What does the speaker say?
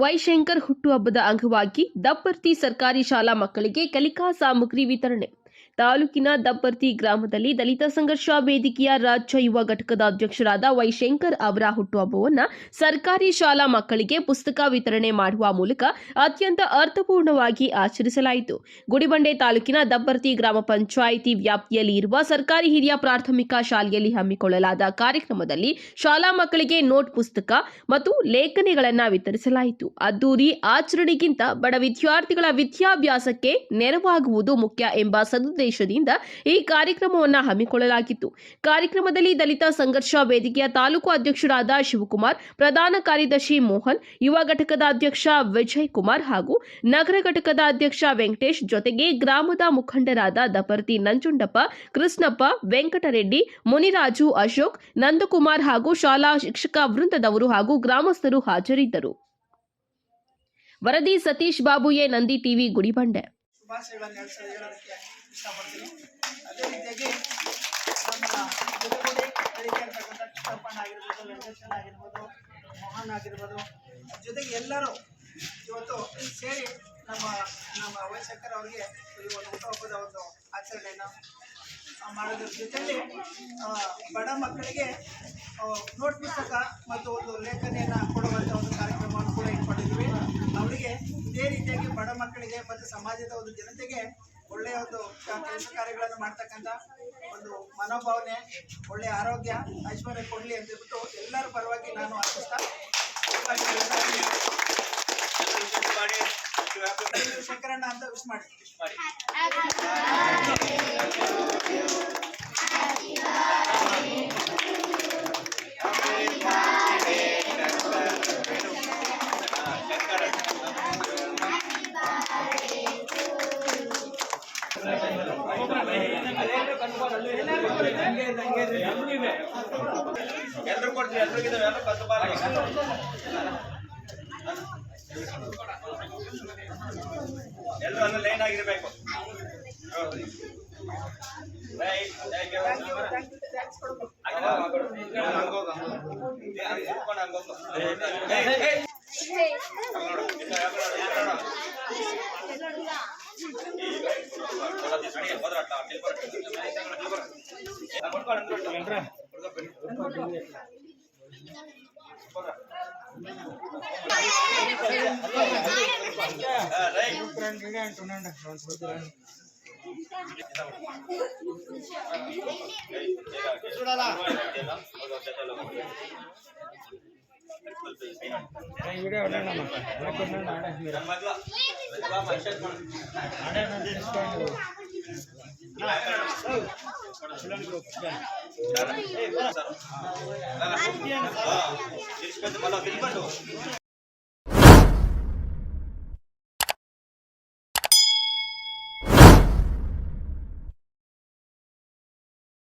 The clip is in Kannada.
ವೈಶಂಕರ್ ಹುಟ್ಟುಹಬ್ಬದ ಅಂಗವಾಗಿ ದಪ್ಪರ್ತಿ ಸರ್ಕಾರಿ ಶಾಲಾ ಮಕ್ಕಳಿಗೆ ಕಲಿಕಾ ಸಾಮಗ್ರಿ ವಿತರಣೆ. ತಾಲೂಕಿನ ದಬ್ಬರ್ತಿ ಗ್ರಾಮದಲ್ಲಿ ದಲಿತ ಸಂಘರ್ಷ ವೇದಿಕೆಯ ರಾಜ್ಯ ಯುವ ಘಟಕದ ಅಧ್ಯಕ್ಷರಾದ ವೈಶಂಕರ್ ಅವರ ಹುಟ್ಟುಹಬ್ಬವನ್ನು ಸರ್ಕಾರಿ ಶಾಲಾ ಮಕ್ಕಳಿಗೆ ಪುಸ್ತಕ ವಿತರಣೆ ಮಾಡುವ ಮೂಲಕ ಅತ್ಯಂತ ಅರ್ಥಪೂರ್ಣವಾಗಿ ಆಚರಿಸಲಾಯಿತು. ಗುಡಿಬಂಡೆ ತಾಲೂಕಿನ ದಬ್ಬರ್ತಿ ಗ್ರಾಮ ಪಂಚಾಯಿತಿ ವ್ಯಾಪ್ತಿಯಲ್ಲಿ ಇರುವ ಸರ್ಕಾರಿ ಹಿರಿಯ ಪ್ರಾಥಮಿಕ ಶಾಲೆಯಲ್ಲಿ ಹಮ್ಮಿಕೊಳ್ಳಲಾದ ಕಾರ್ಯಕ್ರಮದಲ್ಲಿ ಶಾಲಾ ಮಕ್ಕಳಿಗೆ ನೋಟ್ ಪುಸ್ತಕ ಮತ್ತು ಲೇಖನಿಗಳನ್ನು ವಿತರಿಸಲಾಯಿತು. ಅದ್ದೂರಿ ಆಚರಣೆಗಿಂತ ಬಡ ವಿದ್ಯಾರ್ಥಿಗಳ ವಿದ್ಯಾಭ್ಯಾಸಕ್ಕೆ ನೆರವಾಗುವುದು ಮುಖ್ಯ ಎಂಬ ಸದುದ್ದೇಶದಿಂದ ಈ ಕಾರ್ಯಕ್ರಮವನ್ನು ಹಮ್ಮಿಕೊಳ್ಳಲಾಗಿತ್ತು. ಕಾರ್ಯಕ್ರಮದಲ್ಲಿ ದಲಿತ ಸಂಘರ್ಷ ವೇದಿಕೆಯ ತಾಲೂಕು ಅಧ್ಯಕ್ಷರಾದ ಶಿವಕುಮಾರ್, ಪ್ರಧಾನ ಕಾರ್ಯದರ್ಶಿ ಮೋಹನ್, ಯುವ ಘಟಕದ ಅಧ್ಯಕ್ಷ ವಿಜಯ್ ಕುಮಾರ್ ಹಾಗೂ ನಗರ ಘಟಕದ ಅಧ್ಯಕ್ಷ ವೆಂಕಟೇಶ್ ಜೊತೆಗೆ ಗ್ರಾಮದ ಮುಖಂಡರಾದ ದಪರ್ತಿ ನಂಜುಂಡಪ್ಪ, ಕೃಷ್ಣಪ್ಪ, ವೆಂಕಟರೆಡ್ಡಿ, ಮುನಿರಾಜು ಅಶೋಕ್, ನಂದಕುಮಾರ್ ಹಾಗೂ ಶಾಲಾ ಶಿಕ್ಷಕ ವೃಂದದವರು ಹಾಗೂ ಗ್ರಾಮಸ್ಥರು ಹಾಜರಿದ್ದರು. ವರದಿ ಸತೀಶ್ ಬಾಬು ಎ ನಂದಿ ಟಿವಿ, ಗುಡಿಬಂಡೆ. ಇಷ್ಟಪಡ್ತೀನಿ. ಅದೇ ರೀತಿಯಾಗಿ ನಮ್ಮ ಜೊತೆಗೂಡಿ ಅಂತಕ್ಕಂಥ ಕೃಷ್ಣಪ್ಪಣ್ಣ ಆಗಿರ್ಬೋದು, ವೆಂಕಟೇಶನ್ ಆಗಿರ್ಬೋದು, ಮೋಹನ್ ಆಗಿರ್ಬೋದು, ಜೊತೆಗೆ ಎಲ್ಲರೂ ಇವತ್ತು ಸೇರಿ ನಮ್ಮ ನಮ್ಮ ವೈಶಂಕರ್ ಅವರಿಗೆ ಈ ಒಂದು ಹುಟ್ಟುಹಬ್ಬದ ಒಂದು ಆಚರಣೆಯನ್ನು ಮಾಡೋದ್ರ ಜೊತೆಯಲ್ಲಿ ಬಡ ಮಕ್ಕಳಿಗೆ ನೋಟ್ ಪುಸ್ತಕ ಮತ್ತು ಒಂದು ಲೇಖನಿಯನ್ನು ಕೊಡುವಂಥ ಒಂದು ಕಾರ್ಯಕ್ರಮವನ್ನು ಕೂಡ ಇಟ್ಕೊಂಡಿದ್ವಿ ಅವರಿಗೆ ಇದೇ ರೀತಿಯಾಗಿ ಬಡ ಮಕ್ಕಳಿಗೆ ಮತ್ತು ಸಮಾಜದ ಒಂದು ಜನತೆಗೆ ಒಳ್ಳೆಯ ಒಂದು ಕೆಲಸ ಕಾರ್ಯಗಳನ್ನು ಮಾಡ್ತಕ್ಕಂಥ ಒಂದು ಮನೋಭಾವನೆ ಒಳ್ಳೆಯ ಆರೋಗ್ಯ ಐಶ್ವರ್ಯ ಕೊಡಲಿ ಅಂತ ಹೇಳ್ಬಿಟ್ಟು ಎಲ್ಲರ ಪರವಾಗಿ ನಾನು ಆಶಿಸ್ತಾ ಶಂಕರಣ್ಣ ಅಂತ ವಿಶ್ ಮಾಡಿ ಎಲ್ರು ಲೈನ್ ಎಲ್ರಿಗಿದಾವೆ ಎಲ್ಲ ಕದ್ದು ಬಾಲ ಎಲ್ಲರೂ ಅನ್ನ ಲೈನ್ ಆಗಿರ್ಬೇಕು. ರೈಟ್ ಥ್ಯಾಂಕ್ಸ್ పెద్ద మళ్ళీ